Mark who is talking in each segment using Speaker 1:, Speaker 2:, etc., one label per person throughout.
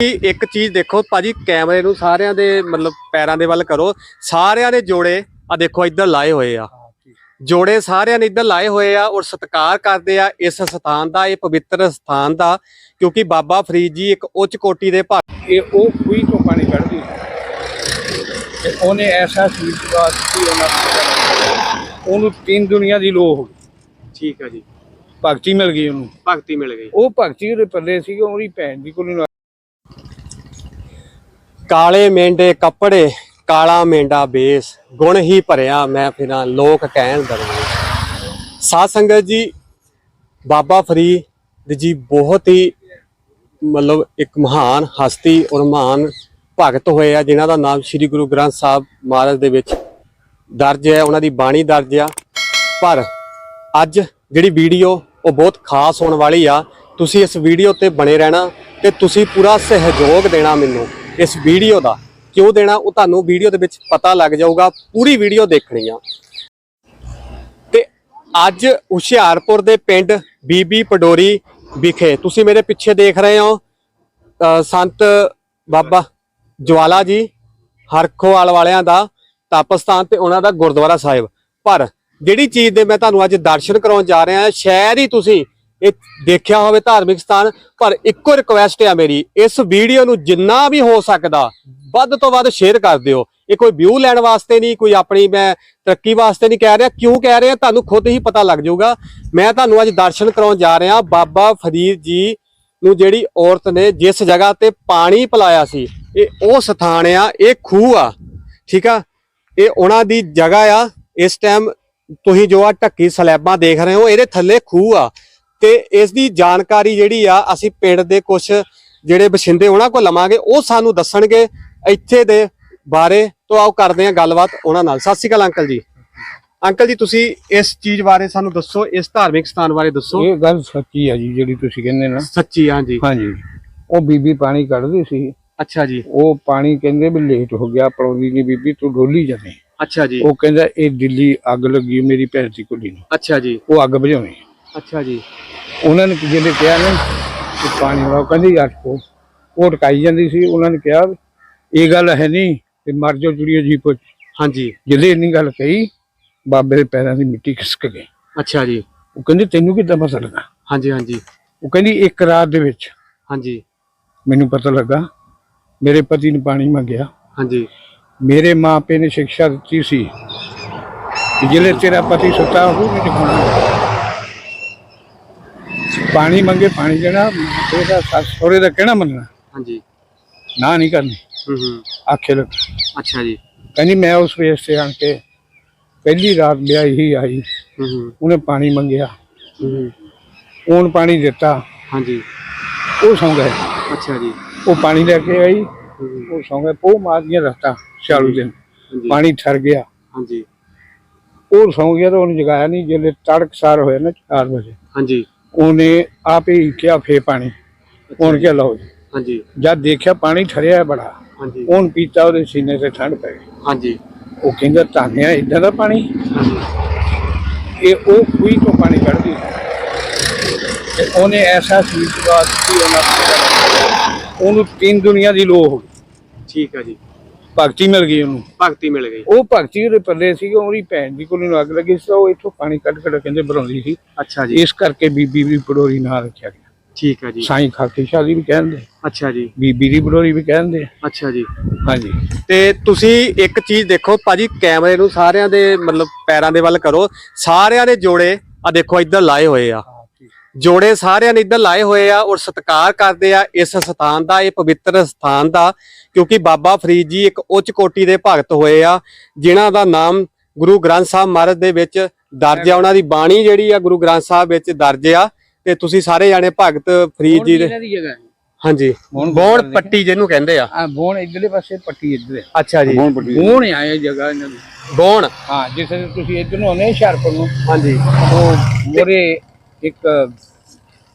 Speaker 1: ਕਿ ਇੱਕ ਚੀਜ਼ ਦੇਖੋ ਭਾਜੀ ਕੈਮਰੇ ਨੂੰ ਸਾਰਿਆਂ ਦੇ ਮਤਲਬ ਪੈਰਾਂ ਦੇ ਵੱਲ ਕਰੋ। ਸਾਰਿਆਂ ਦੇ ਜੋੜੇ ਆ ਦੇਖੋ ਇੱਧਰ ਲਾਏ ਹੋਏ ਆ। ਜੋੜੇ ਸਾਰਿਆਂ ਨੇ ਇੱਧਰ ਲਾਏ ਹੋਏ ਆ ਔਰ ਸਤਿਕਾਰ ਕਰਦੇ ਆ ਇਸ ਸਥਾਨ ਦਾ ਇਹ ਪਵਿੱਤਰ ਸਥਾਨ ਦਾ ਕਿਉਂਕਿ ਬਾਬਾ ਫਰੀਦ ਜੀ ਇੱਕ ਉੱਚ ਕੋਟੀ ਦੇ ਭਗਤ
Speaker 2: ਇਹ ਉਹ ਖੂਹੀ ਤੋਂ ਪਾਣੀ ਕੱਢਦੀ ਤੇ ਉਹਨੇ ਐਸਾ ਸੀਰਤਵਾਦ ਸੀ ਉਹਨਾਂ ਨੂੰ ਉਹਨੂੰ ਤਿੰਨ ਦੁਨੀਆ ਦੀ ਲੋਹ ਹੋ ਗਈ।
Speaker 1: ਠੀਕ ਆ ਜੀ।
Speaker 2: ਭਗਤੀ ਮਿਲ ਗਈ ਉਹਨੂੰ।
Speaker 1: ਭਗਤੀ ਮਿਲ ਗਈ।
Speaker 2: ਉਹ ਭਗਤੀ ਉਹਦੇ ਪੱਲੇ ਸੀ ਉਹਦੀ ਭੈਣ ਦੀ ਕੋਲ
Speaker 1: ਕਾਲੇ ਮੇਂਡੇ ਕੱਪੜੇ, ਕਾਲਾ ਮੇਂਡਾ ਬੇਸ, ਗੁਣ ਹੀ ਭਰਿਆ ਮੈਂ ਫਿਰਾਂ ਲੋਕ ਕਹਿਣ ਦਰਵੇ ਸਾਧ ਸੰਗਤ ਜੀ, ਬਾਬਾ ਫਰੀਦ ਜੀ ਬਹੁਤ ਹੀ ਮਤਲਬ ਇੱਕ ਮਹਾਨ ਹਸਤੀ ਔਰ ਮਹਾਨ ਭਗਤ ਹੋਏ ਆ, ਜਿਨ੍ਹਾਂ ਦਾ ਨਾਮ ਸ੍ਰੀ ਗੁਰੂ ਗ੍ਰੰਥ ਸਾਹਿਬ ਮਹਾਰਾਜ ਦੇ ਵਿੱਚ ਦਰਜ ਹੈ, ਉਹਨਾਂ ਦੀ ਬਾਣੀ ਦਰਜ ਆ। ਪਰ ਅੱਜ ਜਿਹੜੀ ਵੀਡੀਓ, ਉਹ ਬਹੁਤ ਖਾਸ ਹੋਣ ਵਾਲੀ ਆ। ਤੁਸੀਂ ਇਸ ਵੀਡੀਓ ਤੇ ਬਣੇ ਰਹਿਣਾ ਤੇ ਤੁਸੀਂ ਪੂਰਾ ਸਹਿਯੋਗ ਦੇਣਾ ਮੈਨੂੰ। ਇਸ ਵੀਡੀਓ ਦਾ। ਕਿਉਂ ਦੇਣਾ, ਉਹ ਤੁਹਾਨੂੰ ਵੀਡੀਓ ਦੇ ਵਿੱਚ ਪਤਾ ਲੱਗ ਜਾਊਗਾ। ਪੂਰੀ ਵੀਡੀਓ ਦੇਖਣੀ ਆ। ਤੇ ਅੱਜ ਹੁਸ਼ਿਆਰਪੁਰ ਦੇ ਪਿੰਡ ਬੀਬੀ ਪਡੋਰੀ ਵਿਖੇ ਤੁਸੀਂ ਮੇਰੇ ਪਿੱਛੇ ਦੇਖ ਰਹੇ ਹੋ ਸੰਤ ਬਾਬਾ ਜਵਾਲਾ ਜੀ, ਹਰਖੋਵਾਲ ਵਾਲਿਆਂ ਦਾ ਤਪਸਥਾਨ ਤੇ ਉਹਨਾਂ ਦਾ ਗੁਰਦੁਆਰਾ ਸਾਹਿਬ। ਪਰ ਜਿਹੜੀ ਚੀਜ਼ ਦੇ ਮੈਂ ਤੁਹਾਨੂੰ ਅੱਜ ਦਰਸ਼ਨ ਕਰਾਉਣ ਜਾ ਰਿਹਾ ਹਾਂ ਸ਼ਾਇਦ ਹੀ ਤੁਸੀਂ ਇਹ ਦੇਖਿਆ ਹੋਵੇ ਧਾਰਮਿਕ ਸਥਾਨ, ਪਰ ਇੱਕੋ ਰਿਕੁਐਸਟ ਆ ਮੇਰੀ, ਇਸ ਵੀਡੀਓ ਨੂੰ ਜਿੰਨਾ ਵੀ ਹੋ ਸਕਦਾ, ਵੱਧ ਤੋਂ ਵੱਧ ਸ਼ੇਅਰ ਕਰ ਦਿਓ। ਇਹ ਕੋਈ ਵਿਊ ਲੈਣ ਵਾਸਤੇ ਨਹੀਂ, ਕੋਈ ਆਪਣੀ ਮੈਂ ਤਰੱਕੀ ਵਾਸਤੇ ਨਹੀਂ ਕਹਿ ਰਿਹਾ, ਕਿਉਂ ਕਹਿ ਰਿਹਾ, ਤੁਹਾਨੂੰ ਖੁਦ ਹੀ ਪਤਾ ਲੱਗ ਜਾਊਗਾ। ਮੈਂ ਤੁਹਾਨੂੰ ਅੱਜ ਦਰਸ਼ਨ ਕਰਾਉਣ ਜਾ ਰਿਹਾ, ਬਾਬਾ ਫਰੀਦ ਜੀ ਨੂੰ ਜਿਹੜੀ ਔਰਤ ਨੇ ਜਿਸ ਜਗ੍ਹਾ ਤੇ ਪਾਣੀ ਪਿਲਾਇਆ ਸੀ, ਇਹ ਉਹ ਸਥਾਨ ਆ, ਇਹ ਖੂਹ ਆ, ਠੀਕ ਆ? ਇਹ ਉਹਨਾਂ ਦੀ ਜਗ੍ਹਾ ਆ, ਇਸ ਟਾਈਮ ਤੁਸੀਂ ਜੋ ਆ ਢੱਕੀ ਸਲੈਬਾਂ ਦੇਖ ਰਹੇ ਹੋ, ਇਹਦੇ ਥੱਲੇ ਖੂਹ ਆ। ਤੇ ਇਸ ਦੀ ਜਾਣਕਾਰੀ ਜਿਹੜੀ ਆ ਅਸੀਂ ਪਿੰਡ ਦੇ ਕੁਝ ਜਿਹੜੇ ਬਸਿੰਦੇ ਉਹਨਾਂ ਕੋਲ ਲਵਾਂਗੇ ਉਹ ਸਾਨੂੰ ਦੱਸਣਗੇ ਇੱਥੇ ਦੇ ਬਾਰੇ। ਤੋਂ ਆਓ ਕਰਦੇ ਹਾਂ ਗੱਲਬਾਤ ਉਹਨਾਂ ਨਾਲ। ਸਤਿ ਸ਼੍ਰੀ ਅਕਾਲ ਅੰਕਲ ਜੀ। ਅੰਕਲ ਜੀ ਤੁਸੀਂ ਇਸ ਚੀਜ਼ ਬਾਰੇ ਸਾਨੂੰ ਦੱਸੋ ਇਸ ਧਾਰਮਿਕ ਸਥਾਨ ਬਾਰੇ ਦੱਸੋ।
Speaker 2: ਇਹ ਗੱਲ ਸੱਚੀ ਆ ਜੀ ਜਿਹੜੀ ਤੁਸੀਂ ਕਹਿੰਦੇ ਨਾ।
Speaker 1: ਸੱਚੀ ਹਾਂਜੀ
Speaker 2: ਹਾਂਜੀ। ਉਹ ਬੀਬੀ ਪਾਣੀ ਕੱਢਦੀ ਸੀ।
Speaker 1: ਅੱਛਾ ਜੀ।
Speaker 2: ਉਹ ਪਾਣੀ ਕਹਿੰਦੇ ਵੀ ਲੇਟ ਹੋ ਗਿਆ ਪੜਾਉਂਦੀ ਨਹੀਂ ਬੀਬੀ ਤੂੰ ਡੋਲੀ ਜਾਵੇਂ।
Speaker 1: ਅੱਛਾ ਜੀ।
Speaker 2: ਉਹ ਕਹਿੰਦਾ ਇਹ ਦਿੱਲੀ ਅੱਗ ਲੱਗੀ ਮੇਰੀ ਭੈਣ ਦੀ ਕੁੜੀ ਨੂੰ।
Speaker 1: ਅੱਛਾ ਜੀ।
Speaker 2: ਉਹ ਅੱਗ ਬੁਝਾਉਣੀ।
Speaker 1: ਅੱਛਾ ਜੀ।
Speaker 2: ਉਹਨਾਂ ਨੇ ਜਿਹੜੇ ਕਿਹਾ ਨਾ ਕਿ ਪਾਣੀ ਵਾਲਾ ਕਹਿੰਦੀ ਅੱਠ ਕੋ ਉਹ ਟਕਾਈ ਜਾਂਦੀ ਸੀ ਉਹਨਾਂ ਨੇ ਕਿਹਾ ਇਹ ਗੱਲ ਹੈ ਨਹੀਂ ਤੇ ਮਰ ਜਾਓ ਚੁੜੀਓ ਜੀ ਪੁੱਛ
Speaker 1: ਹਾਂਜੀ।
Speaker 2: ਜਿਹਦੇ ਇੰਨੀ ਗੱਲ ਕਹੀ ਬਾਬੇ ਦੇ ਪੈਰਾਂ ਦੀ ਮਿੱਟੀ ਖਿਸਕ ਗਈ।
Speaker 1: ਅੱਛਾ ਜੀ।
Speaker 2: ਉਹ ਕਹਿੰਦੀ ਤੈਨੂੰ ਕਿੱਦਾਂ ਪਤਾ ਲੱਗਾ?
Speaker 1: ਹਾਂਜੀ ਹਾਂਜੀ।
Speaker 2: ਉਹ ਕਹਿੰਦੀ ਇੱਕ ਰਾਤ ਦੇ ਵਿੱਚ
Speaker 1: ਹਾਂਜੀ।
Speaker 2: ਮੈਨੂੰ ਪਤਾ ਲੱਗਾ ਮੇਰੇ ਪਤੀ ਨੇ ਪਾਣੀ ਮੰਗਿਆ।
Speaker 1: ਹਾਂਜੀ।
Speaker 2: ਮੇਰੇ ਮਾਪੇ ਨੇ ਸਿੱਖਿਆ ਦਿੱਤੀ ਸੀ ਕਿ ਜਿਹੜੇ ਤੇਰਾ ਪਤੀ ਸੁੱਤਾ ਉਹ ਨਹੀਂ ਜਗਾਉਣਾ ਪਾਣੀ ਮੰਗੇ ਪਾਣੀ ਦੇਣਾ ਤੇਰਾ ਸੱਸ ਸਹੁਰੇ ਦਾ ਕਹਿਣਾ ਮੰਨਣਾ?
Speaker 1: ਹਾਂਜੀ।
Speaker 2: ਨਾ ਨਹੀਂ ਕਰਨੀ।
Speaker 1: ਹੂੰ ਹੂੰ।
Speaker 2: ਆਖੇ ਲੱਗ।
Speaker 1: ਅੱਛਾ ਜੀ।
Speaker 2: ਕਹਿੰਦੀ ਮੈਂ ਉਸ ਵੇਸ ਤੇ ਆਣ ਕੇ ਪਹਿਲੀ ਰਾਤ ਵਿਆਹੀ ਹੀ ਆਈ।
Speaker 1: ਹੂੰ ਹੂੰ।
Speaker 2: ਉਹਨੇ ਪਾਣੀ ਮੰਗਿਆ।
Speaker 1: ਹੂੰ
Speaker 2: ਉਹਨ ਪਾਣੀ ਦਿੱਤਾ।
Speaker 1: ਹਾਂਜੀ।
Speaker 2: ਉਹ ਸੌਂ ਗਏ।
Speaker 1: ਅੱਛਾ ਜੀ।
Speaker 2: ਉਹ ਪਾਣੀ ਲੈ ਕੇ ਆਈ। ਉਹ ਸੌਂ ਗਏ। ਪੋ ਮਾਰਦੀਆਂ ਰਸਤਾ ਚਾਲੂ ਦਿਨ ਪਾਣੀ ਠਰ ਗਿਆ।
Speaker 1: ਹਾਂਜੀ।
Speaker 2: ਉਹ ਸੌਂ ਗਿਆ ਤਾਂ ਉਹਨੂੰ ਜਗਾਇਆ ਨਹੀਂ। ਜਿਹੜੇ ਤੜਕਸਾਰ ਹੋਇਆ ਨਾ 4 ਵਜੇ।
Speaker 1: ਹਾਂਜੀ।
Speaker 2: ਉਹਨੇ ਆਪੇ ਹੀ ਕਿਹਾ ਫੇ ਪਾਣੀ। ਉਹਨ ਕੇ ਲਓ ਜੀ।
Speaker 1: ਹਾਂਜੀ।
Speaker 2: ਜਦ ਦੇਖਿਆ ਪਾਣੀ ਠਰਿਆ ਬੜਾ
Speaker 1: ਹਾਂਜੀ।
Speaker 2: ਉਹਨ ਪੀਤਾ ਉਹਦੇ ਸੀਨੇ ਤੇ ਠੰਡ ਪੈ ਗਈ।
Speaker 1: ਹਾਂਜੀ।
Speaker 2: ਉਹ ਕਹਿੰਦਾ ਤਾਨਿਆ ਇਦਾਂ ਦਾ ਪਾਣੀ? ਇਹ ਉਹ ਖੂਹੀ ਤੋਂ ਪਾਣੀ ਕੱਢਦੀ ਤੇ ਉਹਨੇ ਐਸਾ ਸੀਰਤਵਾਦ ਸੀ ਉਹਨਾਂ ਨੂੰ ਉਹਨੂੰ ਤਿੰਨ ਦੁਨੀਆ ਦੀ ਲੋਹ ਹੋ ਗਈ।
Speaker 1: ਠੀਕ ਆ ਜੀ।
Speaker 2: ਭਗਤੀ ਮਿਲ ਗਈ ਉਹਨੂੰ।
Speaker 1: ਭਗਤੀ ਮਿਲ ਗਈ।
Speaker 2: ਉਹ ਭਗਤੀ ਉਹਦੇ ਪੱਲੇ ਸੀ ਉਹਦੀ ਭੈਣ ਦੀ ਕੋਲ ਨੂੰ ਅੱਗ ਲੱਗੀ ਸੀ ਤਾਂ ਉਹ ਇੱਥੋਂ ਪਾਣੀ ਕੱਢ ਕੱਢ ਕਹਿੰਦੇ ਬਣਾਉਂਦੀ ਸੀ।
Speaker 1: ਅੱਛਾ ਜੀ।
Speaker 2: ਇਸ ਕਰਕੇ ਬੀਬੀ ਵੀ ਪੜੋਰੀ ਨਾਂ ਰੱਖਿਆ ਗਿਆ।
Speaker 1: ਠੀਕ ਆ ਜੀ।
Speaker 2: ਸਾਈਂ ਖਾਕੀ ਸ਼ਾਦੀ ਵੀ ਕਹਿੰਦੇ
Speaker 1: ਅੱਛਾ ਜੀ।
Speaker 2: ਬੀਬੀ ਦੀ ਪੜੋਰੀ ਵੀ ਕਹਿੰਦੇ
Speaker 1: ਅੱਛਾ ਜੀ।
Speaker 2: ਹਾਂਜੀ।
Speaker 1: ਤੇ ਤੁਸੀਂ ਇੱਕ ਚੀਜ਼ ਦੇਖੋ ਭਾਜੀ ਕੈਮਰੇ ਨੂੰ ਸਾਰਿਆਂ ਦੇ ਮਤਲਬ ਪੈਰਾਂ ਦੇ ਵੱਲ ਕਰੋ। ਸਾਰਿਆਂ ਦੇ ਜੋੜੇ ਆ ਦੇਖੋ ਇੱਧਰ ਲਾਏ ਹੋਏ ਆ। ਜੋੜੇ ਸਾਰਿਆਂ ਨੇ ਇੱਧਰ ਲਾਏ ਹੋਏ ਆ ਔਰ ਸਤਿਕਾਰ ਕਰਦੇ ਆ। ਇਸ ਸਥਾਨ ਦਾ ਇਹ ਪਵਿੱਤਰ ਸਥਾਨ ਦਾ। ਕਿਉਂਕਿ ਬਾਬਾ ਫਰੀਦ ਜੀ ਇੱਕ ਉੱਚ ਕੋਟੀ ਦੇ ਭਗਤ ਹੋਏ ਆ ਜਿਨ੍ਹਾਂ ਦਾ ਨਾਮ ਗੁਰੂ ਗ੍ਰੰਥ ਸਾਹਿਬ ਮਹਾਰਾਜ ਦੇ ਵਿੱਚ ਦਰਜ ਆ। ਉਹਨਾਂ ਦੀ ਬਾਣੀ ਜਿਹੜੀ ਆ ਗੁਰੂ ਗ੍ਰੰਥ ਸਾਹਿਬ ਵਿੱਚ ਦਰਜ ਆ। ਤੇ ਤੁਸੀਂ ਸਾਰੇ ਜਾਣੇ ਭਗਤ ਫਰੀਦ ਜੀ ਦੇ ਹਾਂਜੀ।
Speaker 2: ਬੌਣ
Speaker 1: ਪੱਟੀ ਜਿਹਨੂੰ ਕਹਿੰਦੇ ਆ।
Speaker 2: ਬੋਣ ਇਧਰਲੇ ਪਾਸੇ ਪੱਟੀ ਇੱਧਰ
Speaker 1: ਅੱਛਾ ਜੀ।
Speaker 2: ਬੋਣ ਆਇਆ ਜਗ੍ਹਾ ਇਹਨਾਂ ਦੀ।
Speaker 1: ਬੌਣ
Speaker 2: ਹਾਂ ਜਿਸ ਤੁਸੀਂ ਇੱਧਰ ਨੂੰ ਆਉਂਦੇ ਹੁਸ਼ਿਆਰਪੁਰ ਨੂੰ
Speaker 1: ਹਾਂਜੀ।
Speaker 2: ਉਹ ਮੋਰੇ ਇੱਕ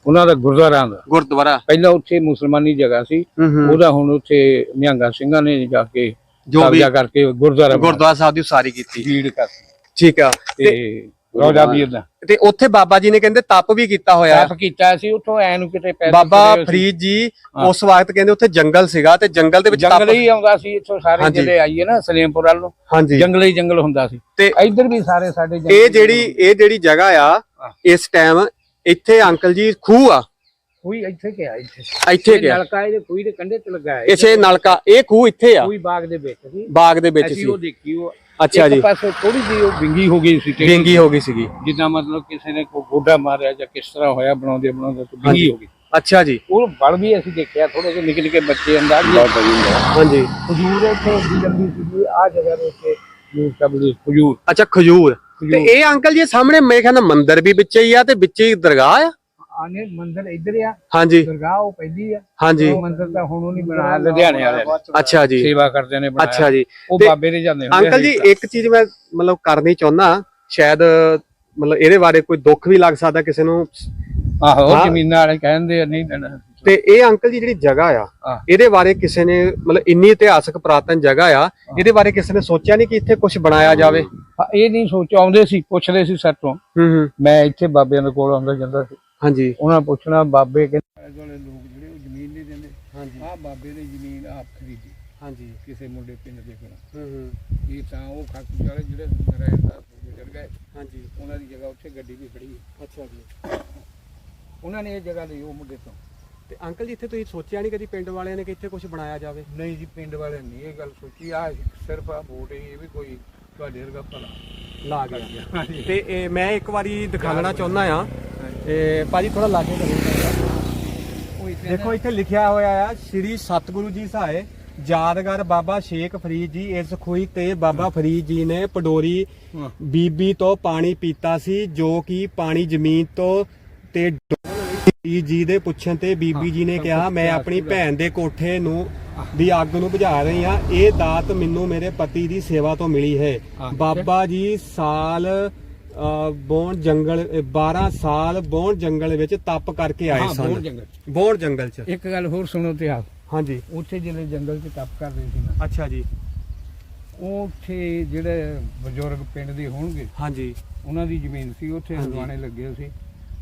Speaker 2: ਉਹਨਾਂ ਦਾ ਗੁਰਦੁਆਰਾ ਆਉਂਦਾ।
Speaker 1: ਗੁਰਦੁਆਰਾ।
Speaker 2: ਪਹਿਲਾਂ ਉੱਥੇ ਮੁਸਲਮਾਨੀ ਜਗ੍ਹਾ ਸੀ। ਉਹਦਾ ਹੁਣ ਉੱਥੇ ਨਿਹੰਗਾ ਸਿੰਘਾਂ ਨੇ ਜਾ ਕੇ
Speaker 1: ਜੋ ਵੀ
Speaker 2: ਕਰਕੇ ਗੁਰਦੁਆਰਾ
Speaker 1: ਗੁਰਦੁਆਰਾ ਸਾਹਿਬ ਦੀ ਉਸਾਰੀ ਕੀਤੀ। ਠੀਕ ਆ।
Speaker 2: ਤੇ ਰੋਜ਼ਾ ਵੀਰ ਦਾ
Speaker 1: ਤੇ ਉੱਥੇ ਬਾਬਾ ਜੀ ਨੇ ਕਹਿੰਦੇ ਤਪ ਵੀ ਕੀਤਾ ਹੋਇਆ।
Speaker 2: ਸਾਫ਼ ਕੀਤਾ ਸੀ ਉੱਥੋਂ ਐ ਨੂੰ ਕਿਤੇ ਪੈਦਲ
Speaker 1: ਬਾਬਾ। ਫਰੀਦ ਜੀ। ਉਸ ਵਕਤ ਕਹਿੰਦੇ ਉੱਥੇ ਜੰਗਲ ਸੀਗਾ ਤੇ ਜੰਗਲ ਦੇ ਵਿੱਚ
Speaker 2: ਜੰਗਲ
Speaker 1: ਤਪ
Speaker 2: ਹੀ ਆਉਂਦਾ ਸੀ ਇੱਥੋਂ ਸਾਰੇ। ਜਿਹੜੇ ਆਈਏ ਨਾ ਸਲੇਮਪੁਰ ਵੱਲ ਨੂੰ। ਜੰਗਲ ਹੀ ਜੰਗਲ ਹੁੰਦਾ ਸੀ।
Speaker 1: ਤੇ
Speaker 2: ਇੱਧਰ ਵੀ ਸਾਰੇ ਸਾਡੇ
Speaker 1: ਇਹ ਜਿਹੜੀ ਇਹ ਜਿਹੜੀ ਜਗ੍ਹਾ ਆ। ਇਸ ਟਾਈਮ ਇੱਥੇ ਅੰਕਲ ਜੀ ਖੂਹ ਆ।
Speaker 2: ਕੋਈ ਇੱਥੇ ਕਿਹਾ ਇੱਥੇ?
Speaker 1: ਇੱਥੇ
Speaker 2: ਇਹ
Speaker 1: ਗਿਆ
Speaker 2: ਨਲਕਾ ਇਹਦੇ ਕੋਈ ਦੇ ਕੰਢੇ ਤੇ ਲੱਗਾ ਹੈ।
Speaker 1: ਇਸੇ ਨਲਕਾ ਇਹ ਖੂਹ ਇੱਥੇ ਆ।
Speaker 2: ਕੋਈ ਬਾਗ ਦੇ ਵਿੱਚ ਸੀ।
Speaker 1: ਬਾਗ ਦੇ ਵਿੱਚ
Speaker 2: ਅਸੀਂ
Speaker 1: ਸੀ।
Speaker 2: ਉਹ ਦੇਖੀ ਉਹ
Speaker 1: ਅੱਛਾ
Speaker 2: ਇੱਕ
Speaker 1: ਜੀ।
Speaker 2: ਪਾਸੇ ਥੋੜੀ ਜਿਹੀ ਉਹ ਵਿੰਗੀ ਹੋ ਗਈ ਸੀ ਟੇਢੀ।
Speaker 1: ਵਿੰਗੀ ਹੋ ਗਈ ਸੀਗੀ।
Speaker 2: ਜਿੱਦਾਂ ਮਤਲਬ ਕਿਸੇ ਨੇ ਕੋਈ ਗੋਡਾ ਮਾਰਿਆ ਜਾਂ ਕਿਸ ਤਰ੍ਹਾਂ ਹੋਇਆ ਬਣਾਉਂਦੇ ਬਣਾਉਂਦੇ ਤਾਂ
Speaker 1: ਹਾਂਜੀ।
Speaker 2: ਵਿੰਗੀ ਹੋ ਗਈ।
Speaker 1: ਅੱਛਾ ਜੀ।
Speaker 2: ਉਹ ਵੜ ਵੀ ਅਸੀਂ ਦੇਖਿਆ ਥੋੜੇ ਜਿਹੇ ਨਿੱਕੇ ਨਿੱਕੇ ਬੱਚੇ ਅੰਦਾਜ਼
Speaker 1: ਹਾਂਜੀ।
Speaker 2: ਖਜੂਰ ਇੱਥੇ ਏਡੀ ਲੰਬੀ ਸੀ ਆ ਜਗ੍ਹਾ ਦੇ ਉੱਤੇ ਯੂਜ਼ ਕਰਦੇ ਖਜੂਰ।
Speaker 1: ਅੱਛਾ ਖਜੂਰ। ਤੇ ਇਹ ਅੰਕਲ ਜੀ ਸਾਹਮਣੇ ਮੇਰੇ ਖਿਆਲ ਨਾਲ ਮੰਦਿਰ ਵੀ ਵਿੱਚ ਹੀ ਆ ਤੇ ਵਿੱਚ ਹੀ ਦਰਗਾਹ ਆ।
Speaker 2: ਆਨੇ ਮੰਦਿਰ ਇੱਧਰ ਆ।
Speaker 1: ਹਾਂਜੀ।
Speaker 2: ਦਰਗਾਹ ਉਹ ਪਹਿਲੀ ਆ।
Speaker 1: ਹਾਂਜੀ।
Speaker 2: ਉਹ ਮੰਦਿਰ ਤਾਂ ਹੁਣ ਉਹ ਨਹੀਂ ਬਣਾਇਆ ਲੁਧਿਆਣੇ ਵਾਲੇ।
Speaker 1: ਅੱਛਾ ਜੀ।
Speaker 2: ਸੇਵਾ ਕਰਦੇ ਨੇ ਬਣਾਇਆ।
Speaker 1: ਅੱਛਾ ਜੀ।
Speaker 2: ਉਹ ਬਾਬੇ ਦੇ ਜਾਂਦੇ ਹੁੰਦੇ
Speaker 1: ਅੰਕਲ ਜੀ ਇੱਕ ਚੀਜ਼ ਮੈਂ ਮਤਲਬ ਕਰਨੀ ਚਾਹੁੰਦਾ ਸ਼ਾਇਦ ਮਤਲਬ ਇਹਦੇ ਬਾਰੇ ਕੋਈ ਦੁੱਖ ਵੀ ਲੱਗ ਸਕਦਾ ਕਿਸੇ ਨੂੰ।
Speaker 2: ਆਹੋ। ਜ਼ਮੀਨਾਂ ਵਾਲੇ ਕਹਿੰਦੇ ਨਹੀਂ ਦੇਣਾ।
Speaker 1: ਤੇ ਇਹ ਅੰਕਲ ਜੀ ਜਿਹੜੀ ਜਗ੍ਹਾ ਆ। ਇਹਦੇ ਬਾਰੇ ਕਿਸੇ ਨੇ ਮਤਲਬ ਇੰਨੀ ਇਤਿਹਾਸਕ ਪ੍ਰਾਤਨ ਜਗ੍ਹਾ ਆ ਇਹਦੇ ਬਾਰੇ ਕਿਸੇ ਨੇ ਸੋਚਿਆ ਨਹੀਂ ਕਿ ਇੱਥੇ ਕੁਝ ਬਣਾਇਆ ਜਾਵੇ?
Speaker 2: ਇਹ ਨਹੀਂ ਸੋਚ ਆਉਂਦੇ ਸੀ ਪੁੱਛਦੇ ਸੀ ਸਾਤੋਂ
Speaker 1: ਹੂੰ ਹੂੰ।
Speaker 2: ਮੈਂ ਇੱਥੇ ਬਾਬਿਆਂ ਦੇ ਕੋਲ ਆਉਂਦਾ ਜਾਂਦਾ ਸੀ।
Speaker 1: ਹਾਂਜੀ।
Speaker 2: ਉਹਨਾਂ ਨੂੰ ਪੁੱਛਣਾ ਬਾਬੇ ਕਹਿੰਦੇ ਵਾਲੇ ਲੋਕ ਜਿਹੜੇ ਉਹ ਜ਼ਮੀਨ ਨਹੀਂ ਦਿੰਦੇ।
Speaker 1: ਹਾਂਜੀ।
Speaker 2: ਆਹ ਬਾਬੇ ਦੀ ਜ਼ਮੀਨ ਆਪ ਖਰੀਦੀ।
Speaker 1: ਹਾਂਜੀ।
Speaker 2: ਕਿਸੇ ਮੁੰਡੇ ਪਿੰਡ ਦੇ ਕੋਲ।
Speaker 1: ਹੂੰ ਹੂੰ।
Speaker 2: ਇਹ ਤਾਂ ਉਹ ਖਾਕੂ ਵਾਲੇ ਜਿਹੜੇ ਨਰਾਇਣ ਦਾ ਗੁਜ਼ਰ ਗਏ।
Speaker 1: ਹਾਂਜੀ।
Speaker 2: ਉਹਨਾਂ ਦੀ ਜਗ੍ਹਾ ਉੱਥੇ ਗੱਡੀ ਵੀ ਖੜੀ ਹੈ।
Speaker 1: ਅੱਛਾ ਜੀ।
Speaker 2: ਉਹਨਾਂ ਨੇ ਇਹ ਜਗ੍ਹਾ ਲਈ ਉਹ ਮੁੰਡੇ ਤੋਂ।
Speaker 1: ਤੇ ਅੰਕਲ ਜੀ ਇੱਥੇ ਤੁਸੀਂ ਸੋਚਿਆ ਨਹੀਂ ਕਦੀ ਪਿੰਡ ਵਾਲਿਆਂ ਨੇ ਕਿ ਇੱਥੇ ਕੁਝ ਬਣਾਇਆ ਜਾਵੇ?
Speaker 2: ਨਹੀਂ ਜੀ ਪਿੰਡ ਵਾਲੇ ਨਹੀਂ ਇਹ ਗੱਲ ਸੋਚੀ। ਆ ਸਿਰਫ ਆ ਵੋਟ ਹੀ ਇਹ ਵੀ ਕੋਈ ਤੁਹਾਡੇ ਵਰਗਾ ਭਲਾ।
Speaker 1: ਲਾ ਗਿਆ। ਤੇ ਇਹ ਮੈਂ ਇੱਕ ਵਾਰੀ ਦਿਖਾਉਣਾ ਚਾਹੁੰਦਾ ਆ ਇਹ ਭਾਜੀ ਥੋੜਾ ਲਾਗੇ ਕਰੋ
Speaker 2: ਉਹ ਇੱਥੇ
Speaker 1: ਦੇਖੋ ਇੱਥੇ ਲਿਖਿਆ ਹੋਇਆ ਆ ਸ਼੍ਰੀ ਸਤਿਗੁਰੂ ਜੀ ਸਹਾਏ ਯਾਦਗਾਰ ਬਾਬਾ ਸ਼ੇਖ ਫਰੀਦ ਜੀ। ਇਸ ਖੂਹੀ ਤੇ ਬਾਬਾ ਫਰੀਦ ਜੀ ਨੇ ਪਡੋਰੀ। ਬੀਬੀ ਤੋਂ ਪਾਣੀ ਪੀਤਾ ਸੀ ਜੋ ਕਿ ਪਾਣੀ ਜ਼ਮੀਨ ਤੋਂ ਤੇ ਡੋਲੀ ਜੀ ਦੇ ਪੁੱਛਣ ਤੇ ਬੀਬੀ ਜੀ ਨੇ ਕਿਹਾ ਮੈਂ ਆਪਣੀ ਭੈਣ ਦੇ ਕੋਠੇ ਨੂੰ ਦੀ ਅੱਗ ਨੂੰ ਬੁਝਾ ਰਹੀ ਹਾਂ। ਇਹ ਦਾਤ ਮੈਨੂੰ ਮੇਰੇ ਪਤੀ ਦੀ ਸੇਵਾ ਤੋਂ ਮਿਲੀ ਹੈ। ਬਾਬਾ ਜੀ ਸਾਲ ਬੌਣ ਜੰਗਲ ਅ, 12 ਸਾਲ ਬੌਣ ਜੰਗਲ ਵਿੱਚ ਤਪ ਕਰਕੇ ਆਏ ਸਨ। ਬੌਣ ਜੰਗਲ 'ਚ।
Speaker 2: ਇੱਕ ਗੱਲ ਹੋਰ ਸੁਣੋ ਇਤਿਹਾਸ
Speaker 1: ਹਾਂਜੀ।
Speaker 2: ਉੱਥੇ ਜਿਹੜੇ ਜੰਗਲ 'ਚ ਟੱਪ ਕਰ ਰਹੇ ਸੀ ਨਾ
Speaker 1: ਅੱਛਾ ਜੀ।
Speaker 2: ਉੱਥੇ ਜਿਹੜੇ ਬਜ਼ੁਰਗ ਪਿੰਡ ਦੇ ਹੋਣਗੇ
Speaker 1: ਹਾਂਜੀ।
Speaker 2: ਉਹਨਾਂ ਦੀ ਜ਼ਮੀਨ ਸੀ ਉੱਥੇ। ਹਲਵਾਣੇ ਲੱਗੇ ਸੀ।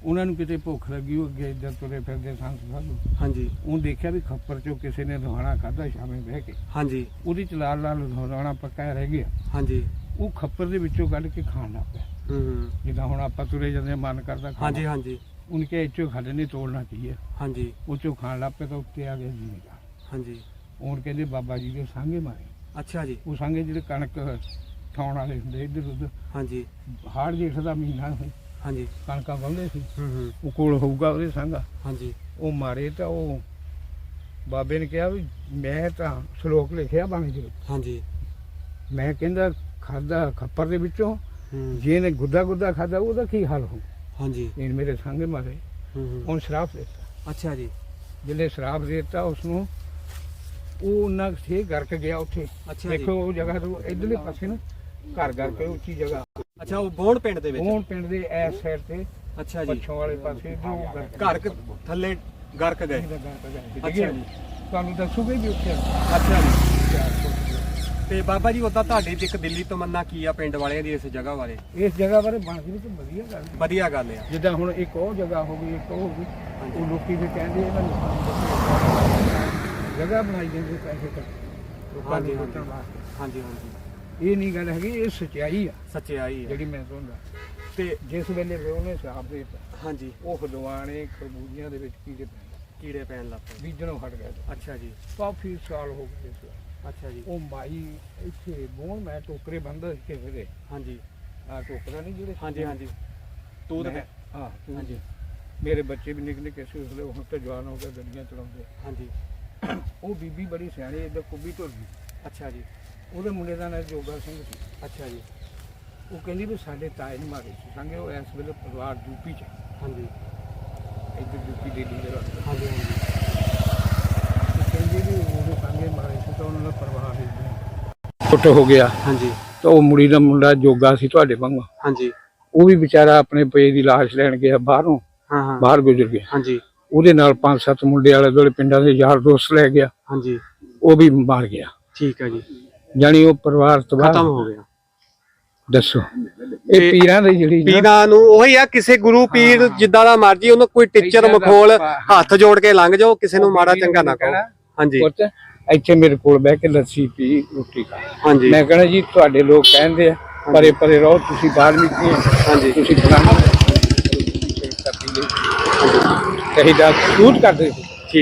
Speaker 2: ਉਹਨਾਂ ਨੂੰ ਕਿਤੇ ਭੁੱਖ ਲੱਗੀ ਉਹ ਅੱਗੇ ਇੱਧਰ ਤੁਰੇ ਫਿਰਦੇ ਸੰਤ ਸਾਧੂ।
Speaker 1: ਹਾਂਜੀ।
Speaker 2: ਉਹ ਦੇਖਿਆ ਵੀ ਖੱਪਰ ਚੋਂ ਕਿਸੇ ਨੇ ਰੋਹਾਣਾ ਖਾਦਾ ਸ਼ਾਮੇ ਬਹਿ ਕੇ।
Speaker 1: ਹਾਂਜੀ।
Speaker 2: ਉਹਦੀ ਚ ਲਾਲ ਲਾਲ ਰੋਹਾਣਾ ਪੱਕਾ ਰਹਿ ਗਿਆ।
Speaker 1: ਹਾਂਜੀ।
Speaker 2: ਉਹ ਖੱਪਰ ਦੇ ਵਿੱਚੋਂ ਕੱਢ ਕੇ ਖਾਣ ਲੱਗ ਪਿਆ।
Speaker 1: ਹੂੰ ਹੂੰ।
Speaker 2: ਜਿੱਦਾਂ ਹੁਣ ਆਪਾਂ ਤੁਰੇ ਜਾਂਦੇ ਮਨ ਕਰਦਾ ਖਾਣ।
Speaker 1: ਹਾਂਜੀ ਹਾਂਜੀ।
Speaker 2: ਉਹਨੇ ਕਿਹਾ ਇੱਚੋ ਖਾਦੇ ਨਹੀਂ ਤੋੜਨਾ ਚਾਹੀਏ
Speaker 1: ਹਾਂਜੀ।
Speaker 2: ਉਹ ਚੋਂ ਖਾਣ ਲੱਗ ਪਿਆ ਤਾਂ ਉੱਤੇ ਆ ਗਿਆ ਜ਼ਿਮੀਦਾਰ
Speaker 1: ਹਾਂਜੀ।
Speaker 2: ਹੁਣ ਕਹਿੰਦੇ ਬਾਬਾ ਜੀ ਦੇ ਸਾਂਗੇ ਮਾਰੇ।
Speaker 1: ਅੱਛਾ ਜੀ।
Speaker 2: ਉਹ ਸਾਂਗੇ ਜਿਹੜੇ ਕਣਕ ਠਾਉਣ ਵਾਲੇ ਹੁੰਦੇ ਇੱਧਰ ਉੱਧਰ
Speaker 1: ਹਾਂਜੀ।
Speaker 2: ਹਾੜ ਜੇਠ ਦਾ ਮਹੀਨਾ
Speaker 1: ਹਾਂਜੀ।
Speaker 2: ਕਣਕਾਂ ਵਾਉਂਦੇ ਸੀ।
Speaker 1: ਹੂੰ ਹੂੰ।
Speaker 2: ਉਹ ਕੋਲ ਹੋਊਗਾ ਉਹਦੇ ਸੰਘਾ।
Speaker 1: ਹਾਂਜੀ।
Speaker 2: ਉਹ ਮਾਰੇ ਤਾਂ ਉਹ ਬਾਬੇ ਨੇ ਕਿਹਾ ਵੀ ਮੈਂ ਤਾਂ ਸ਼ਲੋਕ ਲਿਖਿਆ ਬਾਣੀ ਦੇ ਵਿੱਚ।
Speaker 1: ਹਾਂਜੀ।
Speaker 2: ਮੈਂ ਕਹਿੰਦਾ ਖਾਦਾ ਖੱਪਰ ਦੇ ਵਿੱਚੋਂ
Speaker 1: ਹੂੰ।
Speaker 2: ਜੇ ਨੇ ਗੁੱਦਾ ਗੁੱਦਾ ਖਾਦਾ ਉਹਦਾ ਕੀ ਹਾਲ ਹੋ
Speaker 1: ਹਾਂਜੀ।
Speaker 2: ਇਹ ਮੇਰੇ ਸੰਗੇ ਮਾਰੇ।
Speaker 1: ਹੂੰ ਹੂੰ।
Speaker 2: ਉਹਨ ਸ਼ਰਾਬ ਦਿੱਤਾ।
Speaker 1: ਅੱਛਾ ਜੀ।
Speaker 2: ਜਿਹਨੇ ਸ਼ਰਾਬ ਦੇ ਦਿੱਤਾ ਉਸ ਨੂੰ ਉਹ ਉਹਨਾਂ ਥੇ ਗਰਕ ਗਿਆ ਉੱਥੇ। ਦੇਖੋ ਉਹ ਜਗ੍ਹਾ ਤੋਂ ਇਧਰਲੇ ਪਾਸੇ ਨਾ ਘਰ ਘਰ ਕੇ ਉੱਚੀ ਜਗ੍ਹਾ।
Speaker 1: ਅੱਛਾ ਉਹ ਬੌਣ ਪਿੰਡ ਦੇ ਵਿੱਚ?
Speaker 2: ਉਹ ਪਿੰਡ ਦੇ ਐਸ ਸਾਈਡ ਤੇ
Speaker 1: ਅੱਛਾ ਜੀ।
Speaker 2: ਪੱਛੋਂ ਵਾਲੇ ਪਾਸੇ ਗਰਕ
Speaker 1: ਘਰ ਕ- ਥੱਲੇ ਗਰਕ ਗਏ? ਅੱਛਾ ਜੀ।
Speaker 2: ਤੁਹਾਨੂੰ ਦੱਸੂਗੇ ਵੀ ਉੱਥੇ?
Speaker 1: ਅੱਛਾ ਜੀ। ਤੇ ਬਾਬਾ ਜੀ ਉਦਾਂ ਤੁਹਾਡੀ ਇੱਕ ਦਿੱਲੀ ਤਮੰਨਾ ਕੀ ਆ ਪਿੰਡ ਵਾਲਿਆਂ ਦੀ ਇਸ ਜਗ੍ਹਾ ਬਾਰੇ?
Speaker 2: ਇਸ ਜਗ੍ਹਾ ਬਾਰੇ ਬਣ ਗਈ ਤਾਂ ਵਧੀਆ ਗੱਲ ਹੈ।
Speaker 1: ਵਧੀਆ ਗੱਲ ਆ।
Speaker 2: ਜਿੱਦਾਂ ਹੁਣ ਇੱਕ ਉਹ ਜਗ੍ਹਾ ਹੋ ਗਈ ਇੱਕ ਉਹ ਹੋ ਗਈ। ਉਹ ਲੋਕੀ ਵੀ ਕਹਿੰਦੇ ਇਹਨਾਂ ਨੂੰ ਸਾਨੂੰ ਜਗ੍ਹਾ ਬਣਾਈ ਜਾਂਦੇ ਪੈਸੇ ਲੋਕਾਂ
Speaker 1: ਹਾਂਜੀ, ਹਾਂਜੀ।
Speaker 2: ਵਾਸਤੇ।
Speaker 1: ਹਾਂਜੀ ਹਾਂਜੀ।
Speaker 2: ਇਹ ਨਹੀਂ ਗੱਲ ਹੈਗੀ ਇਹ ਸਚਾਈ ਆ।
Speaker 1: ਸੱਚਾਈ ਆ।
Speaker 2: ਜਿਹੜੀ ਮੈਂ ਤੁਹਾਨੂੰ
Speaker 1: ਤੇ
Speaker 2: ਜਿਸ ਵੇਲੇ ਵੀ ਉਹਨੇ ਸ਼ਰਾਬ ਦੇ ਦਿੱਤਾ
Speaker 1: ਹਾਂਜੀ।
Speaker 2: ਉਹ ਹਦਵਾਣੇ ਖਰਬੂਜੀਆਂ ਦੇ ਵਿੱਚ ਕੀੜੇ ਪੈ ਗਏ।
Speaker 1: ਕੀੜੇ ਪੈਣ ਲੱਗ ਪਏ।
Speaker 2: ਬੀਜਣੋਂ ਹਟ ਗਏ
Speaker 1: ਅੱਛਾ ਜੀ।
Speaker 2: ਕਾਫੀ ਸਾਲ ਹੋ ਗਏ ਇਸ।
Speaker 1: ਅੱਛਾ ਜੀ।
Speaker 2: ਉਹ ਮਾਈ ਇੱਥੇ ਬੋਣ ਮੈਂ ਟੋਕਰੇ ਬੰਦਾ ਸੀ ਕਿਸੇ ਦੇ
Speaker 1: ਹਾਂਜੀ।
Speaker 2: ਆ ਟੋਕਰਾ ਨਹੀਂ ਜਿਹੜੇ
Speaker 1: ਹਾਂਜੀ ਹਾਂਜੀ। ਤੂੰ ਤਾਂ
Speaker 2: ਮੈਂ- ਹਾਂ। ਤੂੰ
Speaker 1: ਹਾਂਜੀ।
Speaker 2: ਮੇਰੇ ਬੱਚੇ ਵੀ ਨਿਕਲੇ ਕਿਸੇ ਉਸਲੇ ਹੁਣ ਤਾਂ ਜਵਾਨ ਹੋ ਗਏ ਗੱਡੀਆਂ ਚਲਾਉਂਦੇ
Speaker 1: ਹਾਂਜੀ।
Speaker 2: ਉਹ ਬੀਬੀ ਬੜੀ ਸਿਆਣੀ ਇੱਧਰ ਕੁੱਬੀ ਤੁਰ ਗਈ।
Speaker 1: ਅੱਛਾ ਜੀ।
Speaker 2: ਉਹਦੇ ਮੁੰਡੇ ਦਾ ਨਾਂ ਜੋਗਾ ਸਿੰਘ ਸੀ।
Speaker 1: ਅੱਛਾ ਜੀ।
Speaker 2: ਉਹ ਕਹਿੰਦੀ ਵੀ ਸਾਡੇ ਤਾਏ ਨੇ ਮਾਰੇ ਸੀ। ਸੰਗੇ ਉਹ ਇਸ ਵੇਲੇ ਪਰਿਵਾਰ ਯੂਪੀ ਚ
Speaker 1: ਹਾਂਜੀ।
Speaker 2: ਇੱਧਰ ਯੂਪੀ ਦਿੱਲੀ ਦੇ ਰਾਸਤੇ
Speaker 1: ਹਾਂਜੀ ਹਾਂਜੀ।
Speaker 2: ਉਹ ਕਹਿੰਦੀ ਵੀ ਉਹਦੇ ਸੰਗੇ ਮਾਰੇ ਸੀ ਤਾਂ ਉਹਨਾਂ ਦਾ ਪਰਿਵਾਰ ਇੱਧਰ ਟੁੱਟ ਹੋ ਗਿਆ।
Speaker 1: ਹਾਂਜੀ।
Speaker 2: ਤਾਂ ਉਹ ਮੁੜੀ ਦਾ ਮੁੰਡਾ ਜੋਗਾ ਸੀ ਤੁਹਾਡੇ ਵਾਂਗੂ।
Speaker 1: ਹਾਂਜੀ।
Speaker 2: ਉਹ ਵੀ ਵਿਚਾਰਾ ਆਪਣੇ ਪੇ ਦੀ ਲਾਸ਼ ਲੈਣ ਗਿਆ ਬਾਹਰੋਂ।
Speaker 1: ਹਾਂ ਹਾਂ।
Speaker 2: ਬਾਹਰ ਗੁਜ਼ਰ ਗਿਆ।
Speaker 1: ਹਾਂਜੀ।
Speaker 2: ਉਹਦੇ ਨਾਲ ਪੰਜ ਸੱਤ ਮੁੰਡੇ ਵਾਲੇ ਦੋਲੇ ਪਿੰਡਾਂ ਦੇ ਯਾਰ ਦੋਸਤ ਲੈ ਗਿਆ।
Speaker 1: ਹਾਂਜੀ।
Speaker 2: ਉਹ ਵੀ ਮਾਰ ਗਿਆ।
Speaker 1: ਠੀਕ ਹੈ ਜੀ।
Speaker 2: ਜਾਣੀ ਉਹ ਪਰਿਵਾਰ ਤਬਾਹ
Speaker 1: ਖਤਮ ਹੋ ਗਿਆ।
Speaker 2: ਦੱਸੋ। ਇਹ ਪੀਰਾਂ ਦੀ ਜਿਹੜੀ
Speaker 1: ਪੀਰਾਂ ਨੂੰ ਉਹੀ ਆ ਕਿਸੇ ਗੁਰੂ ਪੀਰ ਜਿੱਦਾਂ ਦਾ ਮਰਜ਼ੀ ਉਹਨੂੰ ਕੋਈ ਟੀਚਰ
Speaker 2: ਦਾ
Speaker 1: ਮਖੋਲ ਹੱਥ ਜੋੜ ਕੇ ਲੰਘ ਜਾਓ ਕਿਸੇ ਨੂੰ ਮਾੜਾ ਚੰਗਾ ਨਾ ਕਹੋ। ਹਾਂਜੀ।
Speaker 2: ਇੱਥੇ ਮੇਰੇ ਕੋਲ ਬਹਿ ਕੇ ਲੱਸੀ ਪੀ ਰੋਟੀ ਖਾ।
Speaker 1: ਹਾਂਜੀ।
Speaker 2: ਮੈਂ ਕਹਣਾ ਜੀ ਤੁਹਾਡੇ ਲੋਕ ਕਹਿੰਦੇ ਆ ਪਰੇ ਪਰੇ ਰਹੋ ਤੁਸੀਂ ਬਾਲਮੀਕੀ ਹੋ
Speaker 1: ਹਾਂਜੀ।
Speaker 2: ਤੁਸੀਂ ਫਲਾਣਾ ਕਹੀਦਾ ਸ਼ੂਟ ਕਰਦੇ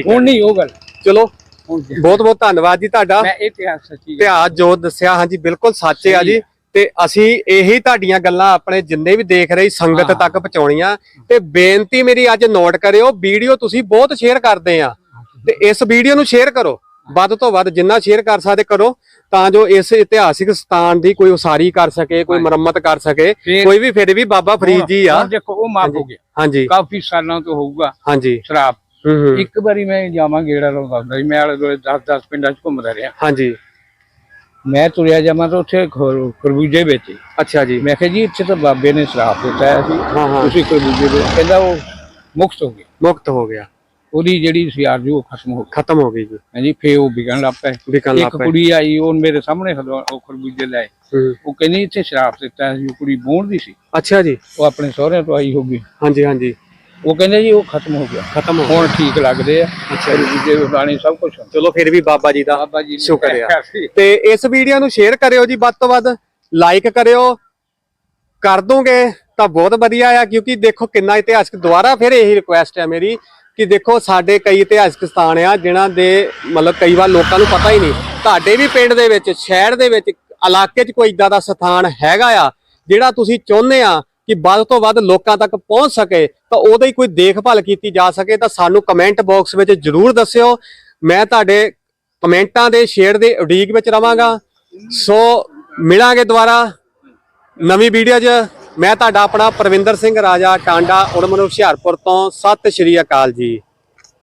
Speaker 2: ਹੁਣ ਨਹੀਂ ਉਹ ਗੱਲ।
Speaker 1: ਚਲੋ। ਬਹੁਤ ਬਹੁਤ ਧੰਨਵਾਦ ਜੀ ਤੁਹਾਡਾ।
Speaker 2: ਮੈਂ ਇਤਿਹਾਸ ਸੱਚੀ
Speaker 1: ਇਤਿਹਾਸ ਜੋ ਦੱਸਿਆ ਹਾਂਜੀ ਬਿਲਕੁਲ ਸੱਚ ਆ ਜੀ। ਤੇ ਅਸੀਂ ਇਹੀ ਤੁਹਾਡੀਆਂ ਗੱਲਾਂ ਆਪਣੇ ਜਿੰਨੇ ਵੀ ਦੇਖ ਰਹੀ ਸੰਗਤ
Speaker 2: ਹਾਂ।
Speaker 1: ਤੱਕ ਪਹੁੰਚਾਉਣੀਆਂ। ਤੇ ਬੇਨਤੀ ਮੇਰੀ ਅੱਜ ਨੋਟ ਕਰਿਓ ਵੀਡੀਓ ਤੁਸੀਂ ਬਹੁਤ ਸ਼ੇਅਰ ਕਰਦੇ ਆ। ਤੇ ਇਸ ਵੀਡੀਓ ਨੂੰ ਸ਼ੇਅਰ ਕਰੋ। ਵੱਧ ਤੋਂ ਵੱਧ ਜਿੰਨਾ ਸ਼ੇਅਰ ਕਰ ਸਕਦੇ ਕਰੋ ਤਾਂ ਜੋ ਇਸ ਇਤਿਹਾਸਿਕ ਸਥਾਨ ਦੀ ਕੋਈ ਉਸਾਰੀ ਕਰ ਸਕੇ ਕੋਈ। ਮੁਰੰਮਤ ਕਰ ਸਕੇ। ਕੋਈ ਵੀ ਫਿਰ ਵੀ ਬਾਬਾ ਫਰੀਦ ਜੀ ਆ।
Speaker 2: ਦੇਖੋ ਉਹ ਮਾਫ ਹੋ ਗਿਆ।
Speaker 1: ਹਾਂਜੀ।
Speaker 2: ਕਾਫੀ ਸਾਲਾਂ ਤੋਂ ਹੋਊਗਾ
Speaker 1: ਹਾਂਜੀ।
Speaker 2: ਸ਼ਰਾਬ।
Speaker 1: ਹੂੰ ਹੂੰ
Speaker 2: ਇੱਕ ਵਾਰੀ ਮੈਂ ਜਾਵਾਂ ਗੇੜਾ ਲਾਉਂਦਾ ਹੁੰਦਾ ਸੀ। ਮੈਂ ਆਲੇ ਦੁਆਲੇ 10 10 ਪਿੰਡਾਂ 'ਚ ਘੁੰਮਦਾ ਰਿਹਾ।
Speaker 1: ਹਾਂਜੀ।
Speaker 2: ਮੈਂ ਤੁਰਿਆ ਜਾਵਾਂ ਤਾਂ ਉੱਥੇ ਖਰ- ਖਰਬੂਜੇ ਵੇਚੇ
Speaker 1: ਅੱਛਾ ਜੀ।
Speaker 2: ਮੈਂ ਕਿਹਾ ਜੀ ਇੱਥੇ ਤਾਂ ਬਾਬੇ ਨੇ ਸ਼ਰਾਬ ਦਿੱਤਾ ਸੀ ਤੁਸੀਂ ਖਰਬੂਜੇ ਵੇਚ ਕਹਿੰਦਾ ਉਹ ਮੁਕਤ ਹੋ ਗਿਆ
Speaker 1: ਮੁਕਤ ਹੋ ਗਿਆ।
Speaker 2: ਉਹਦੀ ਜਿਹੜੀ ਸੀ ਆਰਜੂ ਉਹ ਖਤਮ ਹੋ ਗਈ।
Speaker 1: ਖਤਮ ਹੋ ਗਈ ਜੀ।
Speaker 2: ਹਾਂਜੀ ਫੇ ਉਹ ਵਿਕਣ ਲੱਗ
Speaker 1: ਲੱਗ
Speaker 2: ਇੱਕ ਕੁੜੀ ਆਈ ਉਹ ਮੇਰੇ ਸਾਹਮਣੇ ਖਲੋ- ਉਹ ਖਰਬੂਜੇ ਲੈ। ਉਹ ਕਹਿੰਦੀ ਇੱਥੇ ਸ਼ਰਾਬ ਦਿੱਤਾ ਸੀ ਉਹ ਕੁੜੀ ਬੋਣਦੀ ਸੀ।
Speaker 1: ਅੱਛਾ ਜੀ।
Speaker 2: ਉਹ ਆਪਣੇ ਸਹੁਰਿਆਂ ਤੋਂ ਆਈ ਹੋਗੀ
Speaker 1: ਹਾਂਜੀ ਹਾਂਜੀ।
Speaker 2: ਉਹ ਕਹਿੰਦੇ ਜੀ ਉਹ ਖਤਮ ਹੋ ਗਿਆ।
Speaker 1: ਖਤਮ ਹੋ
Speaker 2: ਹੁਣ ਠੀਕ ਲੱਗਦੇ ਆ।
Speaker 1: ਅੱਛਾ। ਜੀ
Speaker 2: ਉਡਾਣੇ ਸਭ ਕੁਝ
Speaker 1: ਚਲੋ ਫਿਰ ਵੀ ਬਾਬਾ ਜੀ ਦਾ
Speaker 2: ਬਾਬਾ ਜੀ
Speaker 1: ਸ਼ੁਕਰ ਆ। ਤੇ ਇਸ ਵੀਡੀਓ ਨੂੰ ਸ਼ੇਅਰ ਕਰਿਓ ਜੀ ਵੱਧ ਤੋਂ ਵੱਧ ਲਾਈਕ ਕਰਿਓ। ਕਰ ਦੋਗੇ ਤਾਂ ਬਹੁਤ ਵਧੀਆ ਆ ਕਿਉਂਕਿ ਦੇਖੋ ਕਿੰਨਾ ਇਤਿਹਾਸਕ ਦੁਬਾਰਾ ਫਿਰ ਇਹੀ ਰਿਕੁਐਸਟ ਹੈ ਮੇਰੀ ਕਿ ਦੇਖੋ ਸਾਡੇ ਕਈ ਇਤਿਹਾਸਕ ਸਥਾਨ ਆ ਜਿਨ੍ਹਾਂ ਦੇ ਮਤਲਬ ਕਈ ਵਾਰ ਲੋਕਾਂ ਨੂੰ ਪਤਾ ਹੀ ਨਹੀਂ। ਤੁਹਾਡੇ ਵੀ ਪਿੰਡ ਦੇ ਵਿੱਚ ਸ਼ਹਿਰ ਦੇ ਵਿੱਚ ਇਲਾਕੇ 'ਚ ਕੋਈ ਇਦਾਂ ਦਾ ਸਥਾਨ ਹੈਗਾ ਆ ਜਿਹੜਾ ਤੁਸੀਂ ਚਾਹੁੰਦੇ ਆ ਕਿ ਵੱਧ ਤੋਂ ਵੱਧ ਲੋਕਾਂ ਤੱਕ ਪਹੁੰਚ ਸਕੇ, ਤਾਂ ਉਹਦੀ ਕੋਈ ਦੇਖਭਾਲ ਕੀਤੀ ਜਾ ਸਕੇ, ਤਾਂ ਸਾਨੂੰ ਕਮੈਂਟ ਬਾਕਸ ਵਿੱਚ ਜਰੂਰ ਦੱਸਿਓ। ਮੈਂ ਤੁਹਾਡੇ ਕਮੈਂਟਾਂ ਦੇ ਸ਼ੇਅਰ ਦੇ ਉਡੀਕ ਵਿੱਚ ਰਵਾਂਗਾ। ਸੋ, ਮਿਲਾਂਗੇ ਦੁਬਾਰਾ ਨਵੀਂ ਵੀਡੀਓ 'ਚ। ਮੈਂ ਤੁਹਾਡਾ ਆਪਣਾ ਪ੍ਰਵਿੰਦਰ ਸਿੰਘ, ਰਾਜਾ ਟਾਂਡਾ, ਉੜਮਨ, ਹੁਸ਼ਿਆਰਪੁਰ ਤੋਂ ਸਤਿ ਸ਼੍ਰੀ ਅਕਾਲ ਜੀ।